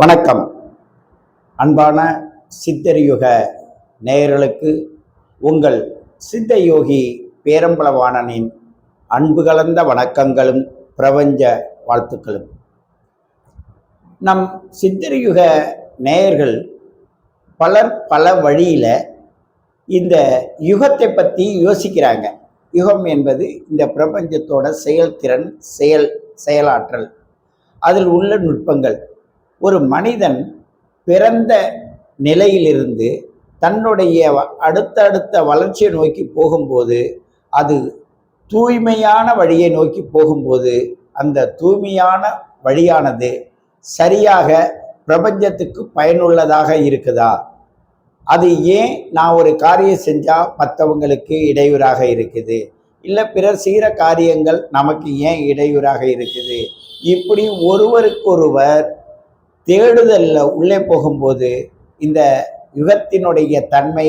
வணக்கம். அன்பான சித்தரியுக நேயர்களுக்கு உங்கள் சித்த யோகி பேரம்பலவாணனின் அன்பு கலந்த வணக்கங்களும் பிரபஞ்ச வாழ்த்துக்களும். நம் சித்தரியுக நேயர்கள் பலர் பல வழியில் இந்த யுகத்தை பற்றி யோசிக்கிறாங்க. யுகம் என்பது இந்த பிரபஞ்சத்தோட செயல்திறன் செயல் செயலாற்றல். அதில் உள்ள நுட்பங்கள். ஒரு மனிதன் பிறந்த நிலையிலிருந்து தன்னுடைய அடுத்தடுத்த வளர்ச்சியை நோக்கி போகும்போது அது தூய்மையான வழியை நோக்கி போகும்போது அந்த தூய்மையான வழியானது சரியாக பிரபஞ்சத்துக்கு பயனுள்ளதாக இருக்குதா? அது ஏன் நான் ஒரு காரியம் செஞ்சால் மற்றவங்களுக்கு இடையூறாக இருக்குது? இல்லை பிறர் செய்கிற காரியங்கள் நமக்கு ஏன் இடையூறாக இருக்குது? இப்படி ஒருவருக்கொருவர் தேடுதலில் உள்ளே போகும்போது இந்த யுகத்தினுடைய தன்மை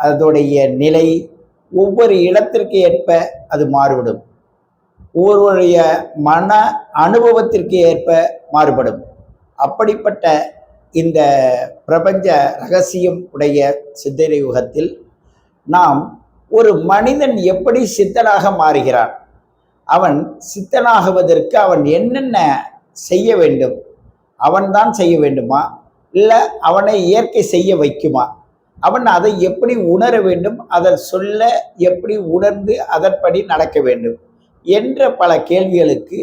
அதோடைய நிலை ஒவ்வொரு இடத்திற்கு ஏற்ப அது மாறுபடும். ஒவ்வொருவருடைய மன அனுபவத்திற்கு ஏற்ப மாறுபடும். அப்படிப்பட்ட இந்த பிரபஞ்ச ரகசியம் உடைய சித்திரை யுகத்தில் நாம் ஒரு மனிதன் எப்படி சித்தனாக மாறுகிறான்? அவன் சித்தனாகுவதற்கு அவன் என்னென்ன செய்ய வேண்டும்? அவன்தான் செய்ய வேண்டுமா? இல்லை அவனை இயற்கை செய்ய வைக்குமா? அவன் அதை எப்படி உணர வேண்டும்? அதை சொல்ல எப்படி உணர்ந்து அதன்படி நடக்க வேண்டும்? என்ற பல கேள்விகளுக்கு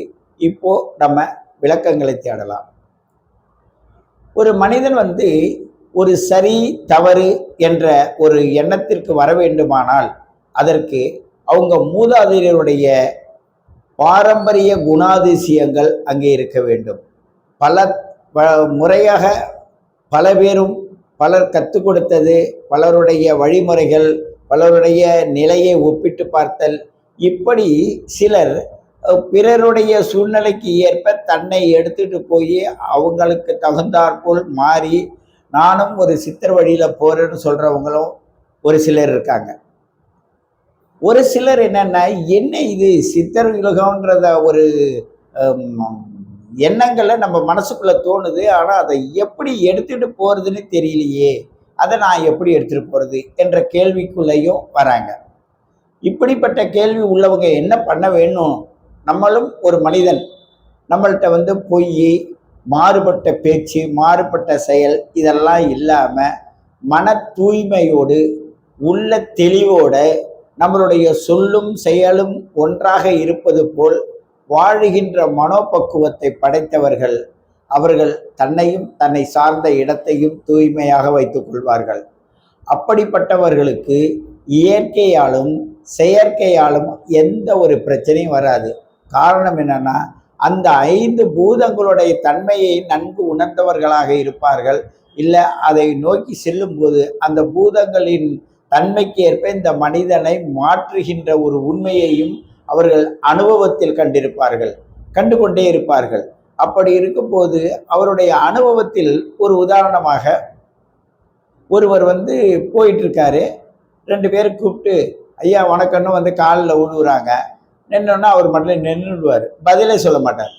இப்போ நம்ம விளக்கங்களை தேடலாம். ஒரு மனிதன் வந்து ஒரு சரி தவறு என்ற ஒரு எண்ணத்திற்கு வர வேண்டுமானால் அதற்கு அவங்க மூதாதையருடைய பாரம்பரிய குணாதிசயங்கள் அங்கே இருக்க வேண்டும். பல முறையாக பல பேரும் பலர் கற்றுக் கொடுத்தது பலருடைய வழிமுறைகள் பலருடைய நிலையை ஒப்பிட்டு பார்த்தல். இப்படி சிலர் பிறருடைய சூழ்நிலைக்கு ஏற்ப தன்னை எடுத்துட்டு போய் அவங்களுக்கு தகுந்தாற்போல் மாறி நானும் ஒரு சித்தர் வழியில் போகிறேன்னு சொல்கிறவங்களும் ஒரு சிலர் இருக்காங்க. ஒரு சிலர் என்னென்னா என்ன இது சித்தர் யுகம்ன்றத ஒரு எண்ணங்களை நம்ம மனசுக்குள்ள தோணுது ஆனால் அதை எப்படி எடுத்துட்டு போறதுன்னு தெரியலையே அதை நான் எப்படி எடுத்துட்டு போறது என்ற கேள்விக்குள்ளேயும் வராங்க. இப்படிப்பட்ட கேள்வி உள்ளவங்க என்ன பண்ண வேணும்? நம்மளும் ஒரு மனிதன். நம்மள்கிட்ட வந்து பொய் மாறுபட்ட பேச்சு மாறுபட்ட செயல் இதெல்லாம் இல்லாமல் மன தூய்மையோடு உள்ள தெளிவோட நம்மளுடைய சொல்லும் செயலும் ஒன்றாக இருப்பது போல் வாழுகின்ற மனோபக்குவத்தை படைத்தவர்கள் அவர்கள் தன்னையும் தன்னை சார்ந்த இடத்தையும் தூய்மையாக வைத்துக் கொள்வார்கள். அப்படிப்பட்டவர்களுக்கு இயற்கையாலும் செயற்கையாலும் எந்த ஒரு பிரச்சனையும் வராது. காரணம் என்னன்னா அந்த ஐந்து பூதங்களுடைய தன்மையை நன்கு உணர்ந்தவர்களாக இருப்பார்கள். இல்லை அதை நோக்கி செல்லும்போது அந்த பூதங்களின் தன்மைக்கு ஏற்ப இந்த மனிதனை மாற்றுகின்ற ஒரு உண்மையையும் அவர்கள் அனுபவத்தில் கண்டிருப்பார்கள் கண்டு கொண்டே இருப்பார்கள். அப்படி இருக்கும்போது அவருடைய அனுபவத்தில் ஒரு உதாரணமாக ஒருவர் வந்து போயிட்டுருக்காரு. ரெண்டு பேரை கூப்பிட்டு ஐயா வணக்கம்னு வந்து காலில் உழுவுறாங்க நின்னோன்னா அவர் மட்டும் நின்றுடுவார். பதிலே சொல்ல மாட்டார்.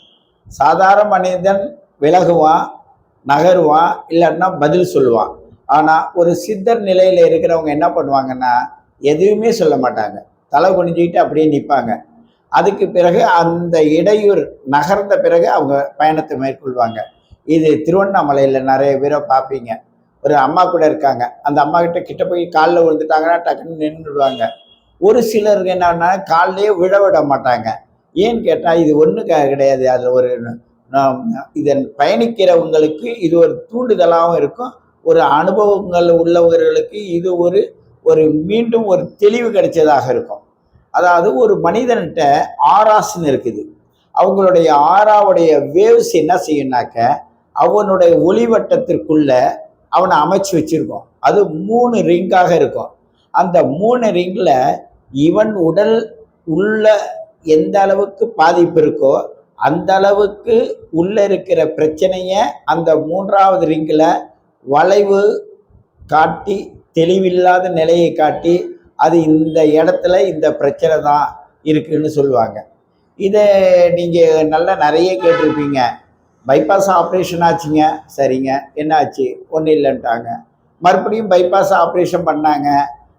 சாதாரண மனிதன் விலகுவான் நகருவான் இல்லைன்னா பதில் சொல்லுவான். ஆனால் ஒரு சித்தர் நிலையில் இருக்கிறவங்க என்ன பண்ணுவாங்கன்னா எதுவுமே சொல்ல மாட்டாங்க. தலை குனிஞ்சிக்கிட்டு அப்படியே நிற்பாங்க அதுக்கு பிறகு அந்த இடையூர் நகர்ந்த பிறகு அவங்க பயணத்தை மேற்கொள்வாங்க. இது திருவண்ணாமலையில் நிறைய பேரை பார்ப்பீங்க. ஒரு அம்மா கூட இருக்காங்க. அந்த அம்மா கிட்ட கிட்ட போய் காலில் விழுந்துட்டாங்கன்னா டக்குன்னு நின்றுடுவாங்க ஒரு சிலருக்கு என்னன்னா காலிலே விழ விட மாட்டாங்க. ஏன்னு கேட்டால் இது ஒன்றும் கிடையாது. அதில் ஒரு இதன் பயணிக்கிறவங்களுக்கு இது ஒரு தூண்டுதலாகவும் இருக்கும். ஒரு அனுபவங்கள் உள்ளவர்களுக்கு இது ஒரு ஒரு மீண்டும் ஒரு தெளிவு கிடைச்சதாக இருக்கும். அதாவது ஒரு மனிதன்கிட்ட ஆராஸ்ன்னு இருக்குது. அவங்களுடைய ஆறாவுடைய வேவ்ஸ் என்ன செய்யும்னாக்க அவனுடைய ஒளிவட்டத்திற்குள்ள அவனை அமைச்சு வச்சிருக்கோம். அது மூணு ரிங்காக இருக்கும். அந்த மூணு ரிங்கில் இவன் உடல் உள்ள எந்த அளவுக்கு பாதிப்பு இருக்கோ அந்த அளவுக்கு உள்ள இருக்கிற பிரச்சனையை அந்த மூன்றாவது ரிங்கில் வளைவு காட்டி தெளிவில்லாத நிலையை காட்டி அது இந்த இடத்துல இந்த பிரச்சனை தான் இருக்குன்னு சொல்லுவாங்க. இதை நீங்கள் நல்லா நிறைய கேட்டிருப்பீங்க. பைபாஸ் ஆப்ரேஷன் ஆச்சுங்க. சரிங்க. என்ன ஆச்சு ஒன்றும் இல்லைன்ட்டாங்க. மறுபடியும் பைபாஸ் ஆப்ரேஷன் பண்ணாங்க.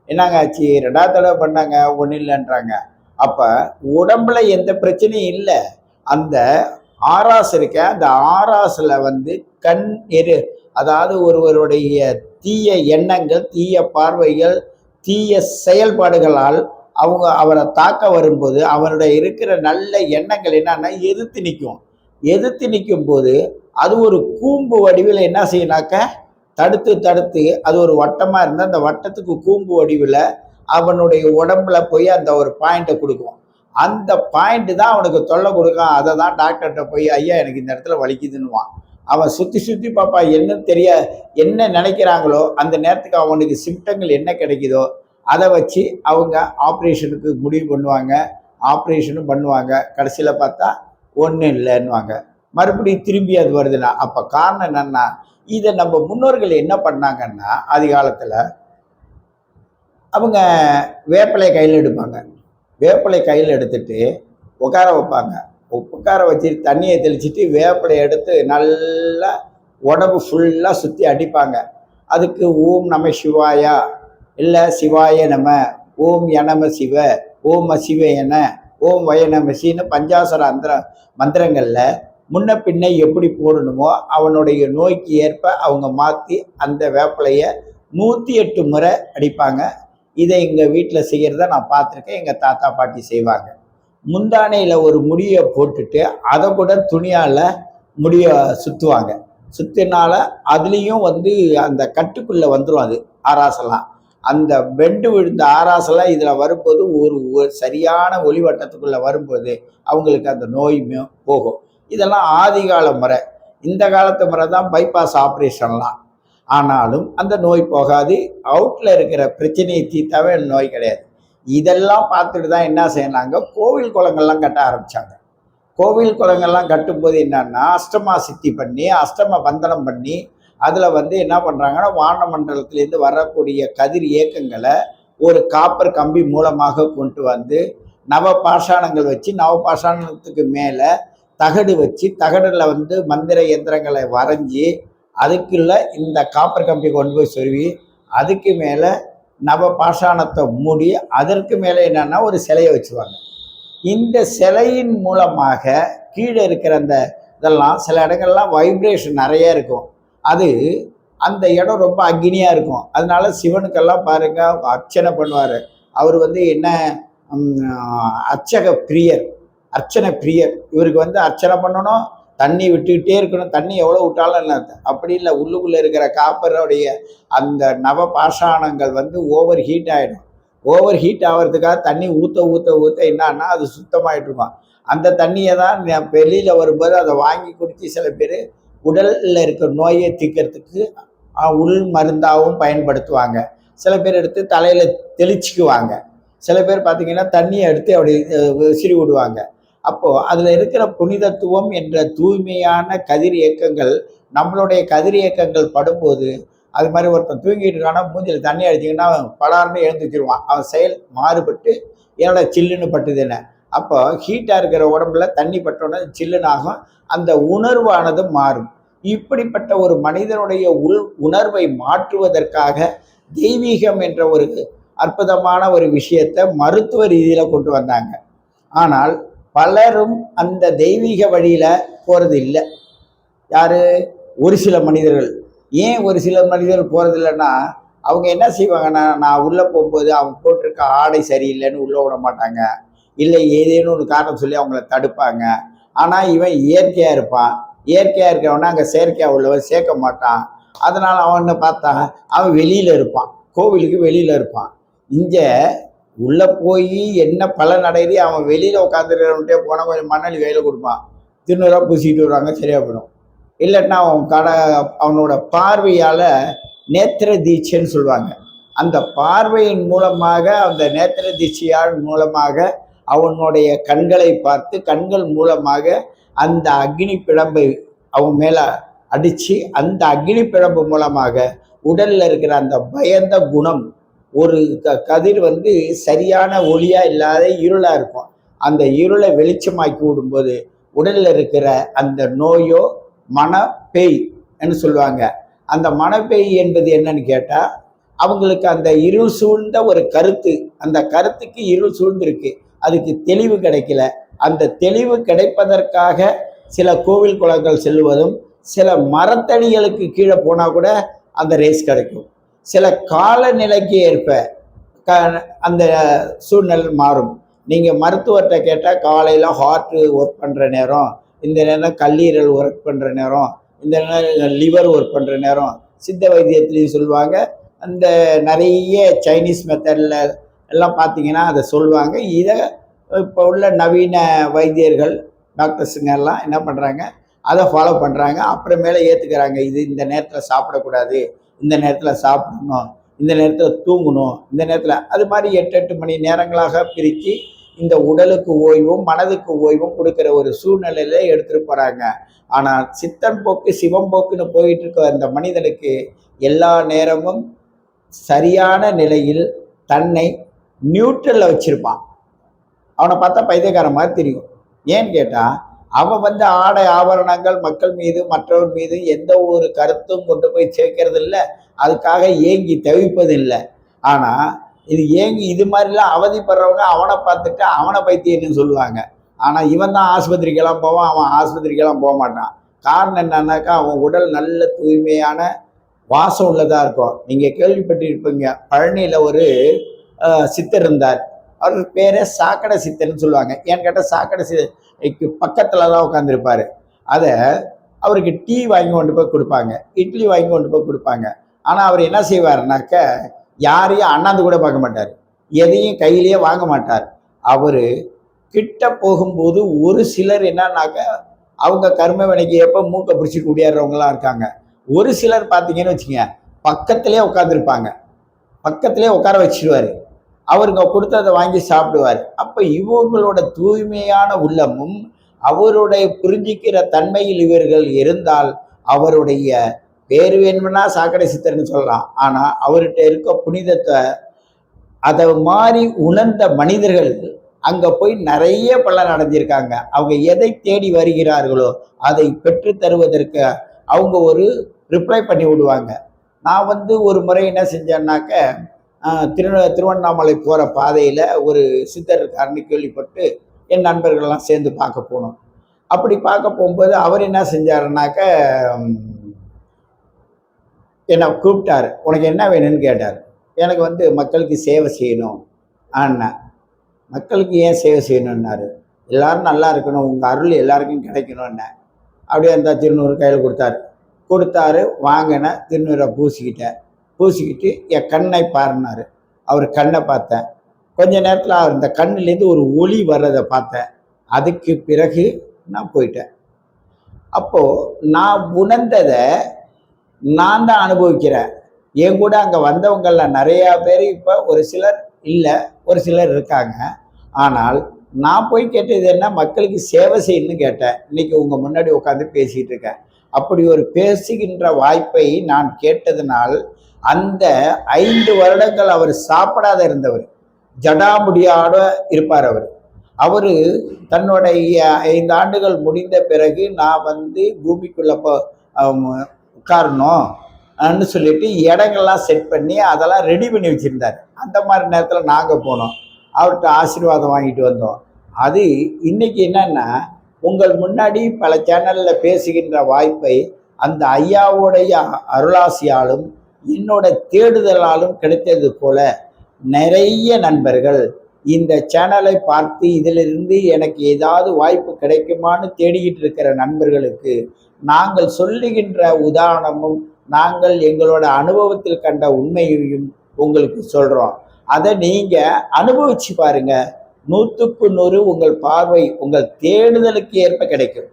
என்னங்க ஆச்சு? ரெண்டாவது தடவை பண்ணாங்க. ஒன்றும் இல்லைன்றாங்க. அப்போ உடம்புல எந்த பிரச்சனையும் இல்லை. அந்த ஆராஸ் இருக்க அந்த ஆராஸில் வந்து கண் எரு. அதாவது ஒருவருடைய தீய எண்ணங்கள் தீய பார்வைகள் தீய செயல்பாடுகளால் அவங்க அவரை தாக்க வரும்போது அவருடைய இருக்கிற நல்ல எண்ணங்கள் என்னன்னா எதிர்த்து நிற்கும். எதிர்த்து நிற்கும் போது அது ஒரு கூம்பு வடிவில் என்ன செய்யணாக்க தடுத்து தடுத்து அது ஒரு வட்டமாக இருந்தால் அந்த வட்டத்துக்கு கூம்பு வடிவில் அவனுடைய உடம்புல போய் அந்த ஒரு பாயிண்ட்டை கொடுக்கும். அந்த பாயிண்ட் தான் அவனுக்கு தொல்லை கொடுக்கும். அதை தான் டாக்டர்கிட்ட போய் ஐயா எனக்கு இந்த இடத்துல வலிக்குதுன்னுவான். அவன் சுற்றி சுற்றி பார்ப்பா என்னன்னு தெரிய என்ன நினைக்கிறாங்களோ அந்த நேரத்துக்கு அவனுக்கு சிம்டங்கள் என்ன கிடைக்குதோ அதை வச்சு அவங்க ஆப்ரேஷனுக்கு முடிவு பண்ணுவாங்க. ஆப்ரேஷனும் பண்ணுவாங்க. கடைசியில் பார்த்தா ஒன்றும் இல்லைன்னுவாங்க. மறுபடியும் திரும்பி அது வருதுன்னா அப்போ காரணம் என்னன்னா இதை நம்ம முன்னோர்கள் என்ன பண்ணாங்கன்னா ஆதி காலத்தில் அவங்க வேப்பிலை கையில் எடுப்பாங்க. வேப்பிலை கையில் எடுத்துட்டு உட்கார வைப்பாங்க. உப்புக்கார வச்சு தண்ணியை தெளிச்சிட்டு வேப்பிலையை எடுத்து நல்லா உடம்பு ஃபுல்லாக சுற்றி அடிப்பாங்க. அதுக்கு ஓம் நம சிவாயா இல்லை சிவாய நம ஓம் யனம சிவ ஓம் அசிவ என ஓம் வய சின்னு பஞ்சாசர அந்திர மந்திரங்களில் முன்ன பின்ன எப்படி போடணுமோ அவனுடைய நோய்க்கு ஏற்ப அவங்க மாற்றி அந்த வேப்பிலையை நூற்றி எட்டு முறை அடிப்பாங்க. இதை எங்கள் வீட்டில் செய்கிறத நான் பார்த்துருக்கேன். எங்கள் தாத்தா பாட்டி செய்வாங்க. முந்தானையில் ஒரு முடியை போட்டுட்டு அதை கூட துணியால் முடியை சுற்றுவாங்க சுற்றினால அதுலேயும் வந்து அந்த கட்டுக்குள்ளே வந்துடும் அது ஆராசெல்லாம். அந்த பெண்டு விழுந்த ஆராசெல்லாம் இதில் வரும்போது ஒரு ஒரு சரியான ஒளிவட்டத்துக்குள்ளே வரும்போது அவங்களுக்கு அந்த நோயுமே போகும். இதெல்லாம் ஆதிகால முறை. இந்த காலத்து முறை தான் பைபாஸ் ஆப்ரேஷன்லாம் ஆனாலும் அந்த நோய் போகாது. அவுட்டில் இருக்கிற பிரச்சனையை தீர்த்தாவே நோய் கிடையாது. இதெல்லாம் பார்த்துட்டு தான் என்ன செய்யறாங்க? கோவில் குளங்கள்லாம் கட்ட ஆரம்பித்தாங்க கோவில் குளங்கள்லாம் கட்டும்போது என்னன்னா அஷ்டமா சித்தி பண்ணி அஷ்டம பந்தனம் பண்ணி அதில் வந்து என்ன பண்ணுறாங்கன்னா வான மண்டலத்திலேருந்து வரக்கூடிய கதிர் இயக்கங்களை ஒரு காப்பர் கம்பி மூலமாக கொண்டு வந்து நவ பாஷாணங்கள் வச்சு நவ பாஷாணத்துக்கு மேலே தகடு வச்சு தகடில் வந்து மந்திர இயந்திரங்களை வரைஞ்சி அதுக்குள்ள இந்த காப்பர் கம்பி கொண்டு போய் சொருவி அதுக்கு மேலே நவ பாஷாணத்தை மூடி அதற்கு மேலே என்னென்னா ஒரு சிலையை வச்சுருவாங்க. இந்த சிலையின் மூலமாக கீழே இருக்கிற அந்த இதெல்லாம் சில இடங்கள்லாம் வைப்ரேஷன் நிறைய இருக்கும். அது அந்த இடம் ரொம்ப அக்னியாக இருக்கும். அதனால சிவனுக்கெல்லாம் பாருங்க அர்ச்சனை பண்ணுவார். அவர் வந்து என்ன அர்ச்சக பிரியர். அர்ச்சனை பிரியர். இவருக்கு வந்து அர்ச்சனை பண்ணணும். தண்ணி விட்டுக்கிட்டே இருக்கணும். தண்ணி எவ்வளோ விட்டாலும் இல்லை. அப்படி இல்லை. உள்ளுக்குள்ளே இருக்கிற காப்பருடைய அந்த நவ பாஷாணங்கள் வந்து ஓவர் ஹீட் ஆகிடும் ஓவர் ஹீட் ஆகிறதுக்காக தண்ணி ஊற்ற ஊற்ற ஊற்ற என்னன்னா அது சுத்தமாயிட்டு இருக்கும். அந்த தண்ணியை தான் வெளியில் வரும்போது அதை வாங்கி குடித்து சில பேர் உடலில் இருக்கிற நோயை தீக்கிறதுக்கு உள் மருந்தாகவும் பயன்படுத்துவாங்க. சில பேர் எடுத்து தலையில் தெளிச்சுக்குவாங்க. சில பேர் பார்த்தீங்கன்னா தண்ணியை எடுத்து அப்படி விசிறி விடுவாங்க அப்போது அதில் இருக்கிற புனிதத்துவம் என்ற தூய்மையான கதிர் இயக்கங்கள் நம்மளுடைய கதிர் இயக்கங்கள் படும்போது அது மாதிரி ஒருத்தன் தூங்கிட்டு இருக்கானா மூஞ்சில் தண்ணி அடிச்சிங்கன்னா அவன் பலார்னு எழுந்து வச்சிருவான். அவன் செயல் மாறுபட்டு என்னோட சில்லுன்னு பட்டுது என்ன? அப்போ ஹீட்டாக இருக்கிற உடம்புல தண்ணி பட்டோன்னே சில்லுன்னு ஆகும். அந்த உணர்வானது மாறும். இப்படிப்பட்ட ஒரு மனிதனுடைய உள் உணர்வை மாற்றுவதற்காக தெய்வீகம் என்ற ஒரு அற்புதமான ஒரு விஷயத்தை மருத்துவ ரீதியில் கொண்டு வந்தாங்க. ஆனால் பலரும் அந்த தெய்வீக வழியில் போகிறது இல்லை யார்? ஒரு சில மனிதர்கள். ஏன் ஒரு சில மனிதர்கள் போகிறது இல்லைன்னா அவங்க என்ன செய்வாங்கன்னா நான் உள்ளே போகும்போது அவங்க போட்டிருக்க ஆடை சரியில்லைன்னு உள்ளே விட மாட்டாங்க. இல்லை ஏதேனும் ஒரு காரணம் சொல்லி அவங்கள தடுப்பாங்க. ஆனால் இவன் இயற்கையாக இருப்பான். இயற்கையாக இருக்கிறவனா அங்கே செயற்கையாக உள்ளவன் சேர்க்க மாட்டான். அதனால் அவனை பார்த்தா அவன் வெளியில் இருப்பான். கோவிலுக்கு வெளியில் இருப்பான். இங்கே உள்ளே போய் என்ன பலன் அடையுது அவன் வெளியில் உட்காந்துருக்கிறவன்ட்டே போனால் கொஞ்சம் மண்ணலி கையில் கொடுப்பான். திருநூறாக பூசிக்கிட்டு வருவாங்க சரியாக போயிடும். இல்லைன்னா அவன் கடை அவனோட பார்வையால் நேத்திர தீட்சைன்னு சொல்லுவாங்க. அந்த பார்வையின் மூலமாக அந்த நேத்திர தீட்சையால் மூலமாக அவனுடைய கண்களை பார்த்து கண்கள் மூலமாக அந்த அக்னி பிழம்பை அவன் மேலே அடித்து அந்த அக்னி பிழம்பு மூலமாக உடலில் இருக்கிற அந்த பயந்த குணம் ஒரு க கதிர் வந்து சரியான ஒளியாக இல்லாத இருளாக இருக்கும். அந்த இருளை வெளிச்சமாக்கி விடும்போது உடலில் இருக்கிற அந்த நோயோ மனப்பேய் என்று சொல்லுவாங்க. அந்த மனப்பேய் என்பது என்னன்னு கேட்டால் அவங்களுக்கு அந்த இருள் சூழ்ந்த ஒரு கருத்து அந்த கருத்துக்கு இருள் சூழ்ந்திருக்கு. அதுக்கு தெளிவு கிடைக்கல. அந்த தெளிவு கிடைப்பதற்காக சில கோவில் குளங்கள் செல்வதும் சில மரத்தடிகளுக்கு கீழே போனால் கூட அந்த ரேஸ் கிடைக்கும். சில காலநிலைக்கு ஏற்ப க அந்த சூழ்நிலை மாறும். நீங்கள் மருத்துவர்கிட்ட கேட்டால் காலையில் ஹார்ட்டு ஒர்க் பண்ணுற நேரம் இந்த நேரம் கல்லீரல் ஒர்க் பண்ணுற நேரம் இந்த நேரம் லிவர் ஒர்க் பண்ணுற நேரம் சித்த வைத்தியத்துலேயும் சொல்லுவாங்க. அந்த நிறைய சைனீஸ் மெத்தடில் எல்லாம் பார்த்தீங்கன்னா அதை சொல்லுவாங்க. இதை இப்போ உள்ள நவீன வைத்தியர்கள் டாக்டர்ஸுங்க எல்லாம் என்ன பண்ணுறாங்க அதை ஃபாலோ பண்ணுறாங்க அப்புறமேலே ஏற்றுக்கிறாங்க இது இந்த நேரத்தில் சாப்பிடக்கூடாது. இந்த நேரத்தில் சாப்பிடணும் இந்த நேரத்தில் தூங்கணும் இந்த நேரத்தில் அது மாதிரி எட்டு எட்டு மணி நேரங்களாக பிரித்து இந்த உடலுக்கு ஓய்வும் மனதுக்கு ஓய்வும் கொடுக்குற ஒரு சூழ்நிலையில எடுத்துகிட்டு போகிறாங்க ஆனால் சித்தன் போக்கு சிவம் போக்குன்னு போயிட்டு இருக்க அந்த மனிதனுக்கு எல்லா நேரமும் சரியான நிலையில் தன்னை நியூட்ரலில் வச்சுருப்பான். அவனை பார்த்தா பைத்தியக்காரன் மாதிரி தெரியும். ஏன்னு கேட்டால் அவன் வந்து ஆடை ஆபரணங்கள் மக்கள் மீது மற்றவர் மீது எந்த ஒரு கருத்தும் கொண்டு போய் சேர்க்கறது இல்லை அதுக்காக ஏங்கி தவிப்பதில்லை. ஆனால் இது ஏங்கி இது மாதிரிலாம் அவதிப்படுறவங்க அவனை பார்த்துட்டு அவனை பைத்தியன்னு சொல்லுவாங்க. ஆனால் இவன் தான் ஆஸ்பத்திரிக்கெல்லாம் போவான் அவன் ஆஸ்பத்திரிக்கெல்லாம் போக மாட்டான். காரணம் என்னன்னாக்கா அவன் உடல் நல்ல தூய்மையான வாசம் உள்ளதாக இருக்கும். நீங்கள் கேள்விப்பட்டிருப்பீங்க பழனியில் ஒரு சித்தர் இருந்தார். அவர் பேரை சாக்கடை சித்தர்னு சொல்லுவாங்க. ஏன்னு கேட்டால் சாக்கடை சிக்கு பக்கத்தில் தான் உட்காந்துருப்பாரு அதை அவருக்கு டீ வாங்கி கொண்டு போய் கொடுப்பாங்க. இட்லி வாங்கி கொண்டு போய் கொடுப்பாங்க. ஆனால் அவர் என்ன செய்வாருனாக்க யாரையும் அண்ணாந்து கூட பார்க்க மாட்டார். எதையும் கையிலேயே வாங்க மாட்டார். அவர் கிட்ட போகும்போது ஒரு சிலர் என்னன்னாக்க அவங்க கர்ம வினைக்கு எப்போ மூக்கை பிடிச்சி குடியேறவங்களாம் இருக்காங்க. ஒரு சிலர் பார்த்தீங்கன்னு வச்சுங்க பக்கத்திலே உட்காந்துருப்பாங்க பக்கத்திலே உட்கார வச்சிருவாரு. அவருங்க கொடுத்ததை வாங்கி சாப்பிடுவார். அப்போ இவங்களோட தூய்மையான உள்ளமும் அவருடைய புரிஞ்சிக்கிற தன்மையில் இவர்கள் இருந்தால் அவருடைய பேர் வேணும்னா சாக்கடை சித்தர்னு சொல்லலாம். ஆனால் அவர்கிட்ட இருக்க புனிதத்தை அதை மாறி உணர்ந்த மனிதர்கள் அங்கே போய் நிறைய பலன் அடைஞ்சிருக்காங்க. அவங்க எதை தேடி வருகிறார்களோ அதை பெற்று தருவதற்கு அவங்க ஒரு ரிப்ளை பண்ணி விடுவாங்க. நான் வந்து ஒரு முறை என்ன செஞ்சேன்னாக்க திரு திருவண்ணாமலை போகிற பாதையில் ஒரு சித்தர் இருக்காருன்னு கேள்விப்பட்டு என் நண்பர்கள்லாம் சேர்ந்து பார்க்க போனோம். அப்படி பார்க்க போகும்போது அவர் என்ன செஞ்சாருனாக்க என்னை கூப்பிட்டாரு. உனக்கு என்ன வேணும்னு கேட்டார். எனக்கு வந்து மக்களுக்கு சேவை செய்யணும். ஆனா மக்களுக்கு ஏன் சேவை செய்யணும்னாரு? எல்லாரும் நல்லா இருக்கணும். உங்கள் அருள் எல்லாருக்கும் கிடைக்கணும்னு. அப்படியே அந்த திருநூறு கையில் கொடுத்தாரு. கொடுத்தாரு வாங்கின திருநூறை பூசிக்கிட்டேன். பூசிக்கிட்டு என் கண்ணை பாருனாரு அவர் கண்ணை பார்த்தேன். கொஞ்ச நேரத்தில் அவர் இந்த கண்ணுலேருந்து ஒரு ஒளி வர்றதை பார்த்தேன். அதுக்கு பிறகு நான் போயிட்டேன். அப்போது நான் உணர்ந்ததை நான் தான் அனுபவிக்கிறேன். என் கூட அங்கே வந்தவங்களில் நிறையா பேர் இப்போ ஒரு சிலர் இல்லை ஒரு சிலர் இருக்காங்க. ஆனால் நான் போய் கேட்டது என்ன? மக்களுக்கு சேவை செய்யணும்னு கேட்டேன். இன்றைக்கி உங்கள் முன்னாடி உட்காந்து பேசிகிட்டு இருக்கேன். அப்படி ஒரு பேசுகின்ற வாய்ப்பை நான் கேட்டதனால் அந்த ஐந்து வருடங்கள் அவர் சாப்பிடாத இருந்தவர். ஜடாமுடியோட இருப்பார் அவர். அவர் தன்னுடைய ஐந்து ஆண்டுகள் முடிந்த பிறகு நான் வந்து பூமிக்குள்ள போ உட்காரணும்னு சொல்லிட்டு இடங்கள்லாம் செட் பண்ணி அதெல்லாம் ரெடி பண்ணி வச்சுருந்தார். அந்த மாதிரி நேரத்தில் நாங்கள் போனோம். அவர்கிட்ட ஆசீர்வாதம் வாங்கிட்டு வந்தோம். அது இன்னைக்கு என்னன்னா உங்கள் முன்னாடி பல சேனலில் பேசுகின்ற வாய்ப்பை அந்த ஐயாவுடைய அருளாசியாலும் என்னோட தேடுதலாலும் கிடைத்தது போல நிறைய நண்பர்கள் இந்த சேனலை பார்த்து இதிலிருந்து எனக்கு ஏதாவது வாய்ப்பு கிடைக்குமான்னு தேடிக்கிட்டு இருக்கிற நண்பர்களுக்கு நாங்கள் சொல்லுகின்ற உதாரணமும் நாங்கள் எங்களோட அனுபவத்தில் கண்ட உண்மையையும் உங்களுக்கு சொல்கிறோம் அதை நீங்கள் அனுபவிச்சு பாருங்க. நூற்றுக்கு நூறு உங்கள் பார்வை உங்கள் தேடுதலுக்கு ஏற்ப கிடைக்கும்.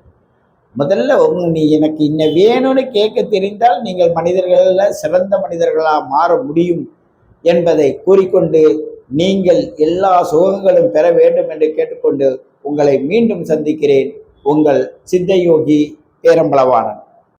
முதல்ல உங்க நீ எனக்கு இன்ன வேணும்னு கேட்க தெரிந்தால் நீங்கள் மனிதர்களில் சிறந்த மனிதர்களாக மாற முடியும் என்பதை கூறிக்கொண்டு நீங்கள் எல்லா சுகங்களும் பெற வேண்டும் என்று கேட்டுக்கொண்டு உங்களை மீண்டும் சந்திக்கிறேன். உங்கள் சித்தயோகி பேரம்பளவாணன்